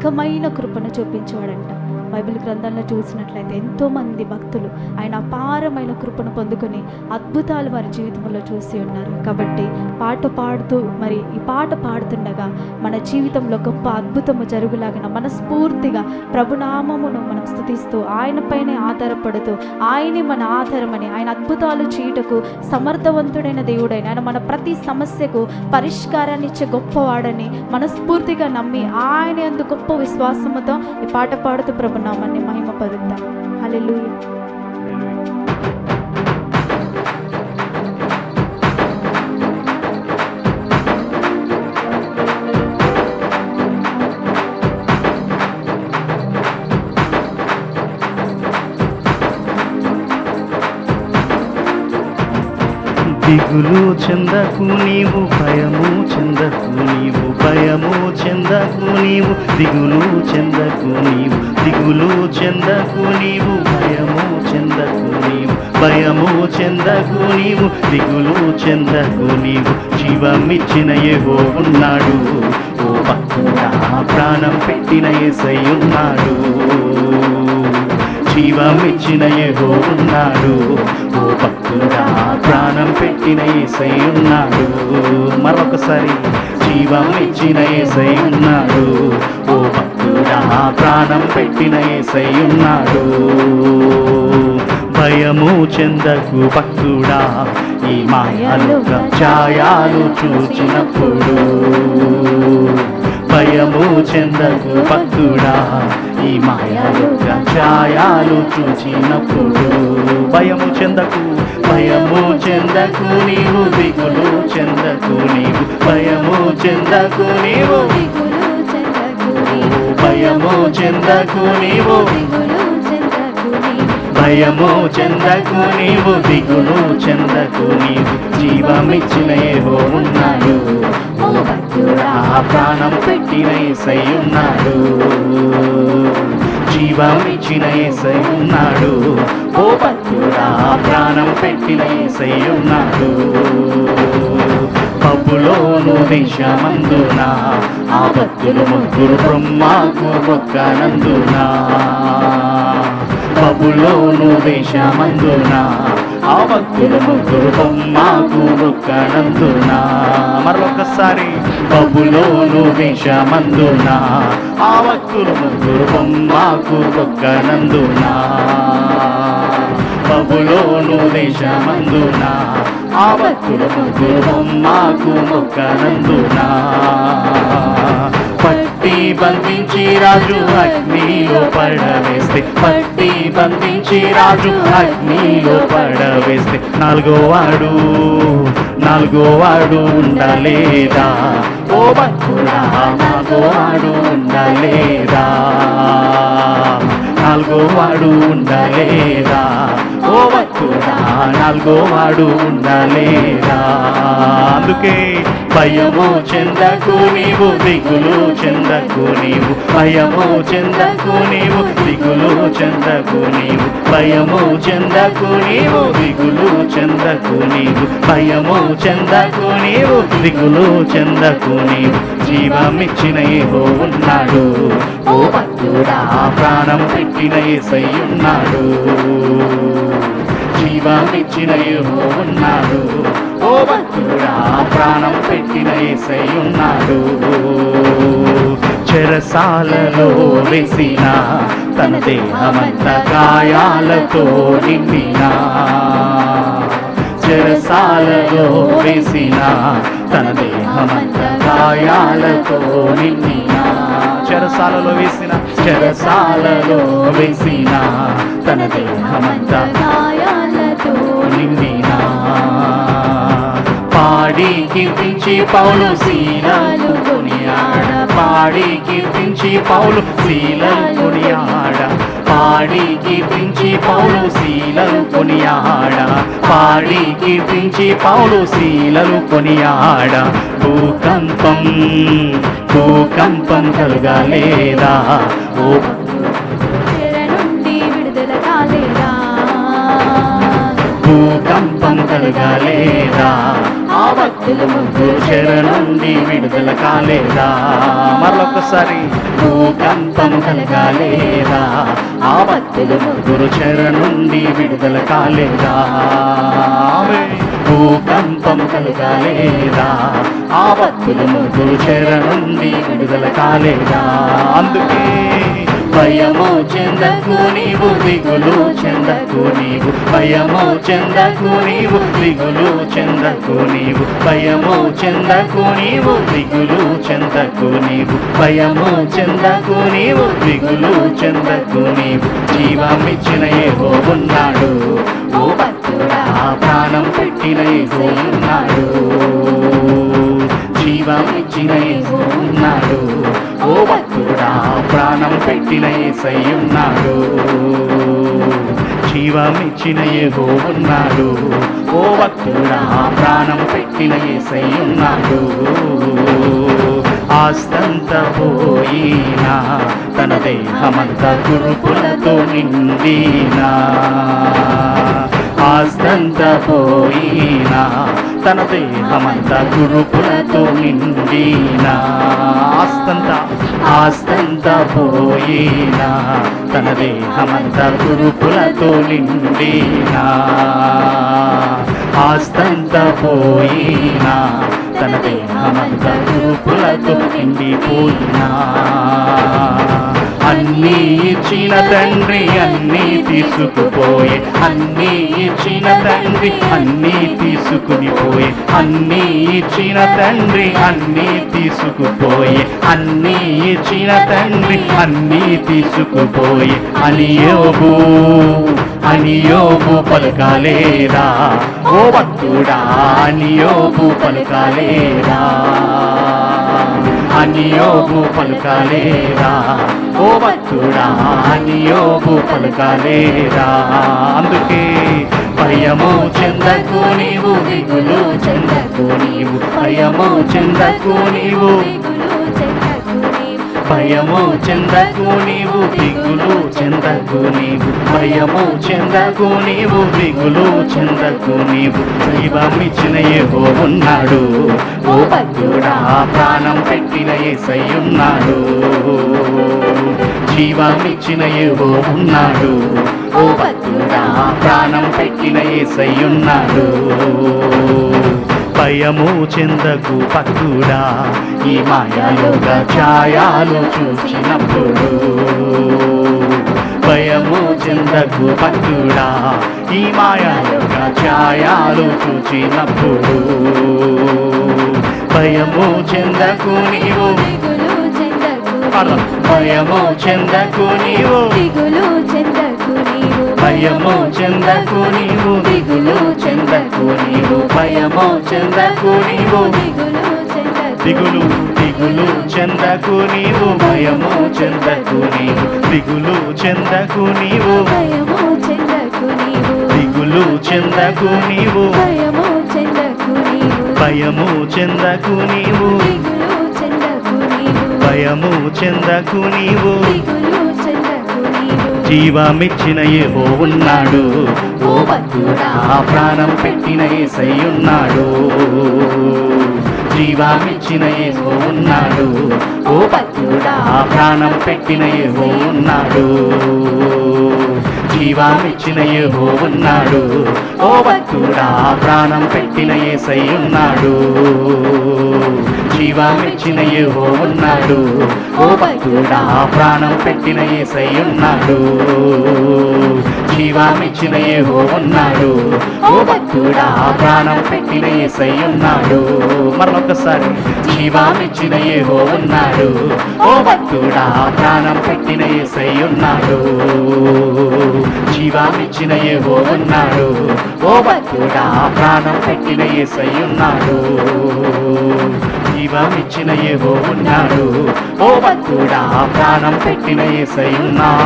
అధికమైన కృపను చూపించేవాడంట. బైబిల్ గ్రంథంలో చూసినట్లయితే ఎంతోమంది భక్తులు ఆయన అపారమైన కృపను పొందుకొని అద్భుతాలు వారి జీవితంలో చూసి ఉన్నారు. కాబట్టి పాట పాడుతూ మరి ఈ పాట పాడుతుండగా మన జీవితంలో గొప్ప అద్భుతము జరుగులాగిన మనస్ఫూర్తిగా ప్రభునామమును మనం స్థుతిస్తూ ఆయనపైనే ఆధారపడుతూ ఆయనే మన ఆధారమని ఆయన అద్భుతాలు చేయుటకు సమర్థవంతుడైన దేవుడైన ఆయన మన ప్రతి సమస్యకు పరిష్కారాన్ని ఇచ్చే గొప్పవాడని మనస్ఫూర్తిగా నమ్మి ఆయన ఎందు గొప్ప విశ్వాసముతో ఈ పాట పాడుతూ ప్రభునామాన్ని మహిమపరుద్దాం. హలో దిగులు చెందకు నీవు భయము చెందకు నీవు భయము చెందకు నీవు దిగులు చెందకు నీవు దిగులు చెందకు నీవు భయము చెందకు నీవు భయము చెందకు నీవు దిగులు చెందకు నీవు జీవమిచ్చిన ఏవో ఉన్నాడు. ఓ భక్తుడా ప్రాణం పెట్టిన ఏసై ఉన్నాడు. జీవమిచ్చిన ఏహో ఉన్నాడు. ఓ భక్తుడా ప్రాణం పెట్టిన ఏసై ఉన్నాడు. మరొకసారి జీవం ఇచ్చిన ఏసై ఉన్నాడు. ఓ భక్తుడా ప్రాణం పెట్టిన ఏసై ఉన్నాడు. భయము చెందకు భక్తుడా ఈ మాయలుగా ఛాయాలు చూచినప్పుడు. భయము చెందకు భక్తుడా ఈ మాయలుగా ఛాయాలు చూచినప్పుడు భయము చెందకు భయము చెందకు నీవు దిగులు చెందకు నీవు భయము చెందకు నీవు. దిగులు భయము చెందకు నీవు. దిగులు భయము చెందకు నీవు దిగులు చెందకు నీవు. జీవమిచ్చిన ఏహో ఉన్నాడు ఆ ప్రాణం పెట్టిన ఉన్నాడు. జీవమిచ్చిన ఏసై ఉన్నాడు ఓ భక్తుడా ప్రాణం పెట్టిన ఏసై ఉన్నాడు పబ్బులోను దేశమందున ఆ భక్తులు ముగ్గురు బ్రహ్మాకు మొక్కనందునా బబులోను దేశమందున ఆ భక్తులు ముగ్గురు బొమ్మకు మొక్కనందున మరొకసారి బబులోను విషమందునా? ఆ భక్తులు ముగ్గురు బొమ్మకు మొక్కనందున బబులోను దేశమందున ఆ భక్తులు ముగ్గురు బొమ్మకు మొక్కనందున పట్టి బంధించి రాజు అగ్నిలో పడవేస్తే పట్టి బంధించి రాజు అగ్నిలో పడవేస్తే నాలుగో వాడు నాలుగో వాడు ఉండలేదా? ఓ భక్తుడా నాలుగో వాడు ఉండలేదా? నాలుగో వాడు ఉండలేదా? ఓ నాలుగో వాడు ఉండలేరా? అందుకే భయము చెందకు నీవు దిగులు చెందకు నీవు. భయము చెందకు నీవు దిగులు చెందకు నీవు. భయము చెందకు నీవు దిగులు చెందకు నీవు. భయము చెందకు నీవు దిగులు చెందకు నీవు. జీవమిచ్చిన ఏహో ఉన్నాడు. ఓ భక్తుడా ప్రాణం పెట్టిన ఏసై ఉన్నాడు. జీవాన్నిచ్చిన ఏహో ఉన్నాడు. ఓ భక్తుడా ప్రాణం పెట్టిన ఏసై ఉన్నాడు. చెరసాలలో వేసిన తన దేహమంత గాయాలతో నిండిన చెరసాలలో వేసిన తన దేహమంత గాయాలతో నిండిన చెరసాలలో వేసిన చెరసాలలో వేసిన తన దేహమంత గాయాలతో పాడి కీర్తించి పౌలు శీలలు కొనియాడ. పాడి కీర్తించి పౌలు శీలలు కొనియాడ. పాడి కీర్తించి పౌలు శీలలు కొనియాడ. పాడి కీర్తించి పౌలు శీలలు కొనియాడ. భూకంపం భూకంపం కలగలేదా? ఓ కలగలేదా ఆ భక్తుల ముగ్గురు చెర నుండి విడుదల కాలేదా మరొకసారి భూకంపం కలగాలేదా? ఆ భక్తులు ముగ్గురు చెర నుండి విడుదల కాలేదా. భూకంపం కలగాలేదా? ఆ భక్తులు ముగ్గురు చెర నుండి విడుదల కాలేదా అందుకే భయము చెందకు నీవు దిగులు చెందకు నీవు భయము చెందకు నీవు దిగులు చెందకు నీవు భయము చెందకు నీవు దిగులు చెందకు నీవు భయము చెందకు నీవు దిగులు చెందకు నీవు జీవమిచ్చిన ఏవో ఉన్నాడు. ఓ భక్తుడా ప్రాణం పెట్టిన ఏవో ఉన్నాడు. జీవమిచ్చిన పెట్టిన ఏసయ్యున్నాడు. జీవమిచ్చిన ఏవో ఉన్నాడు ఓ భక్తుడా ప్రాణం పెట్టిన ఏసయ్యున్నాడు. ఆస్తంత పోయినా తన దేహమంత గురుకులతో నిండినా. ఆస్తంత పోయినా తన దేహమంతా గురుకులతో నిండినా ఆస్తంత ఆస్తంత పోయినా తన దేహమంతా గురుకులతో నిండినా ఆస్తంత పోయినా తన దేహమంతా గురుకులతో నిండిపోయినా అన్నీ ఇచ్చిన తండ్రి అన్నీ తీసుకుపోయే. అన్నీ ఇచ్చిన తండ్రి అన్నీ తీసుకుని పోయే అన్నీ ఇచ్చిన తండ్రి అన్నీ తీసుకుపోయే. అన్నీ ఇచ్చిన తండ్రి అన్నీ తీసుకుపోయే. అని యోగు అని యోగు పలకాలేరా? ఓ భక్తుడా అని పలకాలేరా? అనియోగు యోగు ఓ భక్తుడా అనియోగు యోగు అందుకే భయము చెందకు నీవు దిగులు చెందకు నీవు భయము చెందకు నీవు భయము చెందకు నీవు దిగులు చెందకు నీవు భయము చెందకు నీవు దిగులు చెందకు నీవు దైవమిచ్చిన ఏవో ఉన్నాడు. ఓ భక్తుడా ప్రాణం పెట్టిన ఏసయ్యున్నాడు జీవమిచ్చిన ఏవో ఉన్నాడు. ఓ భక్తుడా ప్రాణం పెట్టిన ఏసయ్యున్నాడు భయము చెందకు భక్తుడా ఈ మాయాలోక ఛాయాలు చూసినప్పుడు భయము చెందకు భక్తుడా ఈ మాయాలోక ఛాయాలు చూచినప్పుడు భయము చెందకు నీవు. భయము చెందకు నీవు. చెందకు. భయము చెందకు నీవు దిగులు చెందకు నీవు భయము చెందకు నీవు దిగులు దిగులు చెందకు నీవు భయము చెందకు నీవు దిగులు చెందకు నీవు దిగులు చెందకు నీవు భయము చెందకు నీవు భయము చెందకు నీవు జీవమిచ్చిన ఏవో ఉన్నాడు. ఓ భక్తుడా. ప్రాణం పెట్టిన ఏసయ్యున్నాడు. జీవమిచ్చిన ఏవో ఉన్నాడు. ఓ భక్తుడా. ప్రాణం పెట్టిన ఏవో ఉన్నాడు. జీవమిచ్చిన ఏవో ఉన్నాడు ఓ భక్తుడా ప్రాణం పెట్టిన ఏసయ్యున్నాడు. జీవమిచ్చిన ఏవో ఉన్నాడు ఓ భక్తుడా ప్రాణం పెట్టిన ఏసై ఉన్నాడు జీవామిచ్చిన ఏవో ఉన్నాడు ఓ భక్తుడా ప్రాణం పెట్టిన ఏసయ్యున్నాడు. మరొకసారి జీవామిచ్చిన ఏవో ఉన్నాడు ఓ భక్తుడా ప్రాణం పెట్టిన ఉన్నాడు జీవామిచ్చిన ఏవో ఉన్నాడు. ఓ భక్తుడా ప్రాణం పెట్టిన ఏసయ్యున్నాడు జీవమిచ్చిన ఏవో ఉన్నాడు. ఓ భక్తుడా ప్రాణం పెట్టిన ఏసయ్యున్నాడు